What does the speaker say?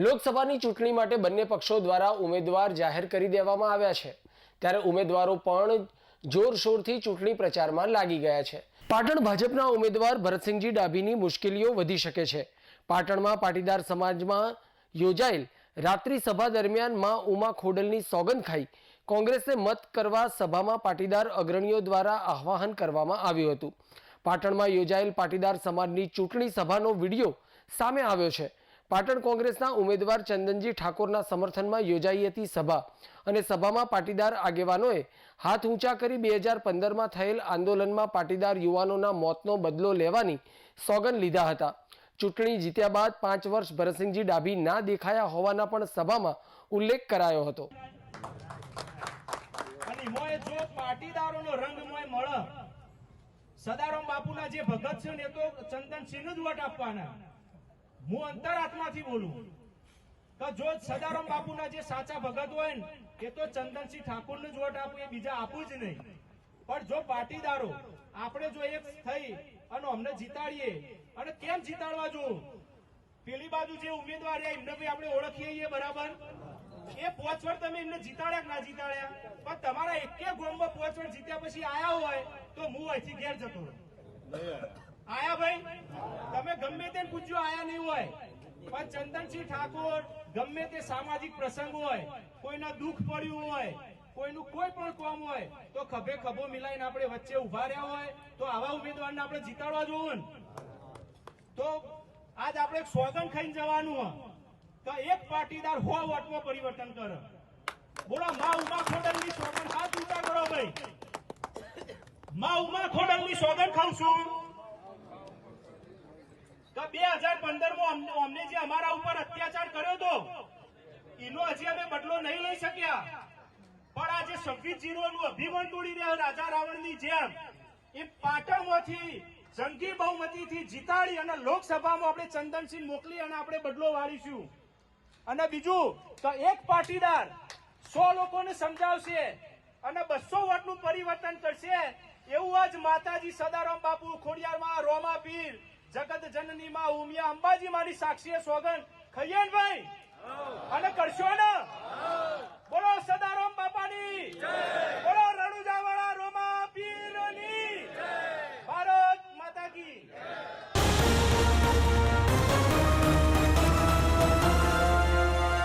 લોકસભાની ચૂંટણી માટે બંને પક્ષો દ્વારા ઉમેદવાર જાહેર કરી દેવામાં આવ્યા છે. ત્યારે ઉમેદવારો પણ જોરશોરથી ચૂંટણી પ્રચારમાં લાગી ગયા છે. પાટણ ભાજપના ઉમેદવાર ભરતસિંહજી ડાભીની મુશ્કેલીઓ વધી શકે છે. પાટણમાં પાટીદાર સમાજમાં યોજાયેલ રાત્રિ સભા દરમિયાનમાં ઉમા ખોડલની સોગંદ ખાઈ કોંગ્રેસને મત કરવા સભામાં પાટીદાર અગ્રણીઓ દ્વારા આહ્વાન કરવામાં આવ્યું હતું. પાટણમાં યોજાયેલ પાટીદાર સમાજની ચૂંટણી સભાનો વીડિયો સામે આવ્યો છે. પાટણ કોંગ્રેસના ઉમેદવાર ચંદનજી ઠાકોરના સમર્થનમાં યોજાઈ હતી સભા અને સભામાં પાટીદાર આગેવાનોએ હાથ ઊંચા કરી બે હજાર પંદરમાં થયેલ આંદોલનમાં પાટીદાર યુવાનોના મોતનો બદલો લેવાની સોગન લીધા હતા. ચૂંટણી જીત્યા બાદ પાંચ વર્ષ ભરતસિંહજી ડાભી ના દેખાયા હોવાના પણ સભામાં ઉલ્લેખ કરાયો હતો. સદારામ બાપુના જે ભગત છે ને તો ચંદનસિંહ જ વોટ આપવાના. હું અંતરાત્માથી બોલું. તો જો સદારામ બાપુના જે સાચા ભગત હોય ને, એ તો ચંદનસિંહ ઠાકોરને જ વોટ આપું, એ બીજા આપું જ નહીં. પણ જો પાટીદારો, આપણે જો એક થઈ અને અમને જીતાડીએ, અને કેમ જીતાડવા જો? પેલી બાજુ જે ઉમેદવાર એમને બી આપણે ઓળખીએ બરાબર? એ પોચવડ તમે એમને જીતાડ્યા ના જીતાડ્યા? પણ તમારા એકે ગોમમાં પોચવડ જીત્યા પછી આયા હોય, તો હું અહીંથી ઘેર જતો આયા ભાઈ? તમે ગમે તે પૂછ્યો આયા નહીં હોય. પણ ચંદનસિંહ ઠાકોર ગમે તે સામાજિક પ્રસંગ હોય, કોઈના દુઃખ પડ્યું હોય, કોઈનું કોઈ પણ કોમ હોય, તો ખભે ખભો મિલાઈને આપણે વચ્ચે ઊભા રહ્યા હોય, તો આવા ઉમેદવારને આપણે જીતાડવા જોવું તો આજ આપણે સોગન ખાઈને જવાનું હોય. તો એક પાટીદાર હો વોટમાં પરિવર્તન કરે. બોલો, મા ઉમા ખોડલની સોગન હાથ ઉતાર કરો ભાઈ. મા ઉમા ખોડલની સોગન ખાઉં છું. તો બે હજાર પંદરમાં અમને જે અમારા ઉપર અત્યાચાર કર્યો તો? એનો હજી અમે બદલો નહીં લઈ શક્યા. પણ આજે છવ્વીસ જીરોનું અભિમાન તોડી રહ્યા રાજા રાવણની જેમ. એ પાટણમાંથી જંગી બહુમતીથી જીતાડી અને લોકસભામાં આપણે ચંદનસિંહ મોકલી અને આપણે બદલો વાળીશું. અને બીજું, તો એક પાટીદાર સો લોકોને સમજાવશે અને બસો વોટનું પરિવર્તન કરશે એવું જ માતાજી સદારામ બાપુ ખોડિયારમાં રોમા પીર જગત જનની માં ઉમિયા અંબાજી મારી સાક્ષીએ સોગન ખાઈએ ભાઈ અને કરશો